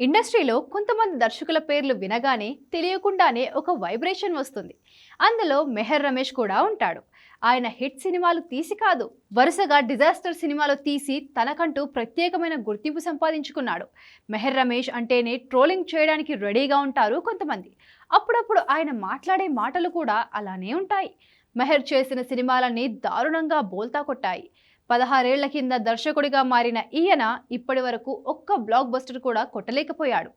ఇండస్ట్రీలో కొంతమంది దర్శకుల పేర్లు వినగానే తెలియకుండానే ఒక వైబ్రేషన్ వస్తుంది. అందులో మెహర్ రమేష్ కూడా ఉంటాడు. ఆయన హిట్ సినిమాలు తీసి కాదు వరుసగా డిజాస్టర్ సినిమాలు తీసి తనకంటూ ప్రత్యేకమైన గుర్తింపు సంపాదించుకున్నాడు. మెహర్ రమేష్ అంటేనే ట్రోలింగ్ చేయడానికి రెడీగా ఉంటారు కొంతమంది. అప్పుడప్పుడు ఆయన మాట్లాడే మాటలు కూడా అలానే ఉంటాయి. మెహర్ చేసిన సినిమాలన్నీ దారుణంగా బోల్తా కొట్టాయి. పదహారేళ్ళ కింద దర్శకుడిగా మారిన ఈయన ఇప్పటి వరకు ఒక్క బ్లాక్ బస్టర్ కూడా కొట్టలేకపోయాడు.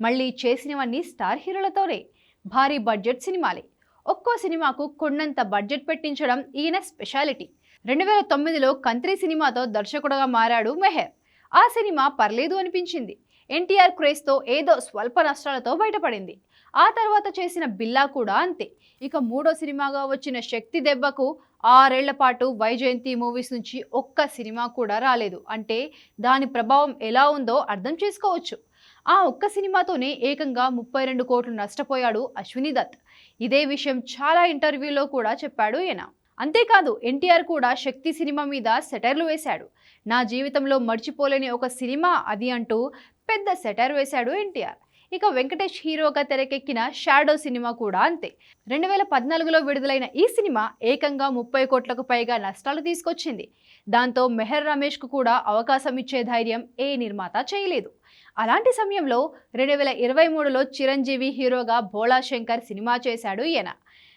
మళ్ళీ చేసినవన్నీ స్టార్ హీరోలతోనే. భారీ బడ్జెట్ సినిమాలే. ఒక్కో సినిమాకు కొండంత బడ్జెట్ పెట్టించడం ఈయన స్పెషాలిటీ. రెండు వేల తొమ్మిదిలో కంత్రి సినిమాతో దర్శకుడుగా మారాడు మెహర్. ఆ సినిమా పర్లేదు అనిపించింది. ఎన్టీఆర్ క్రేజ్తో ఏదో స్వల్ప నష్టాలతో బయటపడింది. ఆ తర్వాత చేసిన బిల్లా కూడా అంతే. ఇక మూడో సినిమాగా వచ్చిన శక్తి దెబ్బకు ఆరేళ్ళ పాటు వైజయంతి మూవీస్ నుంచి ఒక్క సినిమా కూడా రాలేదు. అంటే దాని ప్రభావం ఎలా ఉందో అర్థం చేసుకోవచ్చు. ఆ ఒక్క సినిమాతోనే ఏకంగా ముప్పై రెండు కోట్లు నష్టపోయాడు అశ్విని దత్. ఇదే విషయం చాలా ఇంటర్వ్యూలో కూడా చెప్పాడు ఈయన. అంతేకాదు ఎన్టీఆర్ కూడా శక్తి సినిమా మీద సెటర్లు వేశాడు. నా జీవితంలో మర్చిపోలేని ఒక సినిమా అది అంటూ పెద్ద సెటర్ వేశాడు ఎన్టీఆర్. ఇక వెంకటేష్ హీరోగా తెరకెక్కిన షాడో సినిమా కూడా అంతే. రెండు వేల పద్నాలుగులో విడుదలైన ఈ సినిమా ఏకంగా ముప్పై కోట్లకు పైగా నష్టాలు తీసుకొచ్చింది. దాంతో మెహర్ రమేష్కు కూడా అవకాశం ఇచ్చే ధైర్యం ఏ నిర్మాత చేయలేదు. అలాంటి సమయంలో రెండు వేల ఇరవై మూడులో చిరంజీవి హీరోగా భోళా శంకర్ సినిమా చేశాడు ఈయన.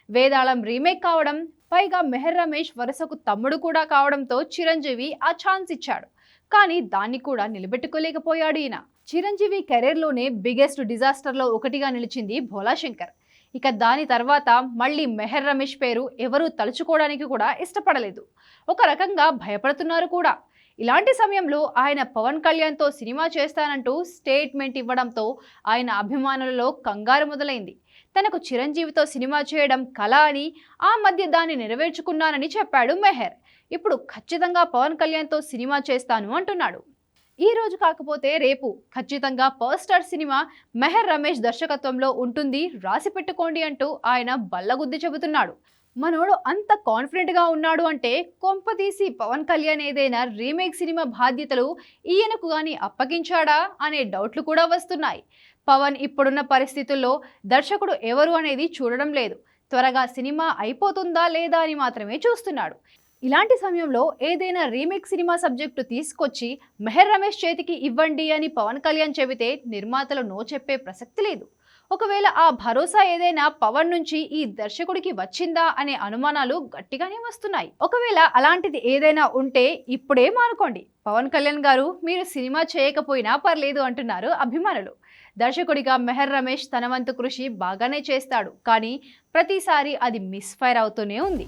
వేదాళం రీమేక్ కావడం పైగా మెహర్ రమేష్ వరుసకు తమ్ముడు కూడా కావడంతో చిరంజీవి ఆ ఛాన్స్ ఇచ్చాడు. కానీ దాన్ని కూడా నిలబెట్టుకోలేకపోయాడు ఈయన. చిరంజీవి కెరీర్లోనే బిగ్గెస్ట్ డిజాస్టర్లో ఒకటిగా నిలిచింది భోలా శంకర్ ఇక దాని తర్వాత మళ్ళీ మెహర్ రమేష్ పేరు ఎవరూ తలుచుకోవడానికి కూడా ఇష్టపడలేదు. ఒక రకంగా భయపడుతున్నారు కూడా. ఇలాంటి సమయంలో ఆయన పవన్ కళ్యాణ్తో సినిమా చేస్తానంటూ స్టేట్మెంట్ ఇవ్వడంతో ఆయన అభిమానులలో కంగారు మొదలైంది. తనకు చిరంజీవితో సినిమా చేయడం కళ అని ఆ మధ్య దాన్ని నెరవేర్చుకున్నానని చెప్పాడు మెహర్. ఇప్పుడు ఖచ్చితంగా పవన్ కళ్యాణ్తో సినిమా చేస్తాను అంటున్నాడు. ఈ రోజు కాకపోతే రేపు ఖచ్చితంగా power star cinema Meher Ramesh దర్శకత్వంలో ఉంటుంది రాసి పెట్టుకోండి అంటూ ఆయన బల్లగుద్ది చెబుతున్నాడు. మనోడు అంత కాన్ఫిడెంట్గా ఉన్నాడు అంటే కొంపదీసి పవన్ కళ్యాణ్ ఏదైనా రీమేక్ సినిమా బాధ్యతలు ఈయనకు కానీ అప్పగించాడా అనే డౌట్లు కూడా వస్తున్నాయి. పవన్ ఇప్పుడున్న పరిస్థితుల్లో దర్శకుడు ఎవరు అనేది చూడడం లేదు. త్వరగా సినిమా అయిపోతుందా లేదా అని మాత్రమే చూస్తున్నాడు. ఇలాంటి సమయంలో ఏదైనా రీమేక్ సినిమా సబ్జెక్టు తీసుకొచ్చి మెహర్ రమేష్ చేతికి ఇవ్వండి అని పవన్ కళ్యాణ్ చెబితే నిర్మాతలు నో చెప్పే ప్రసక్తి లేదు. ఒకవేళ ఆ భరోసా ఏదైనా పవన్ నుంచి ఈ దర్శకుడికి వచ్చిందా అనే అనుమానాలు గట్టిగానే వస్తున్నాయి. ఒకవేళ అలాంటిది ఏదైనా ఉంటే ఇప్పుడే మానుకోండి. పవన్ కళ్యాణ్ గారు మీరు సినిమా చేయకపోయినా పర్లేదు అంటున్నారు అభిమానులు. దర్శకుడిగా మెహర్ రమేష్ తన వంతు కృషి బాగానే చేస్తాడు. కానీ ప్రతిసారి అది మిస్ఫైర్ అవుతూనే ఉంది.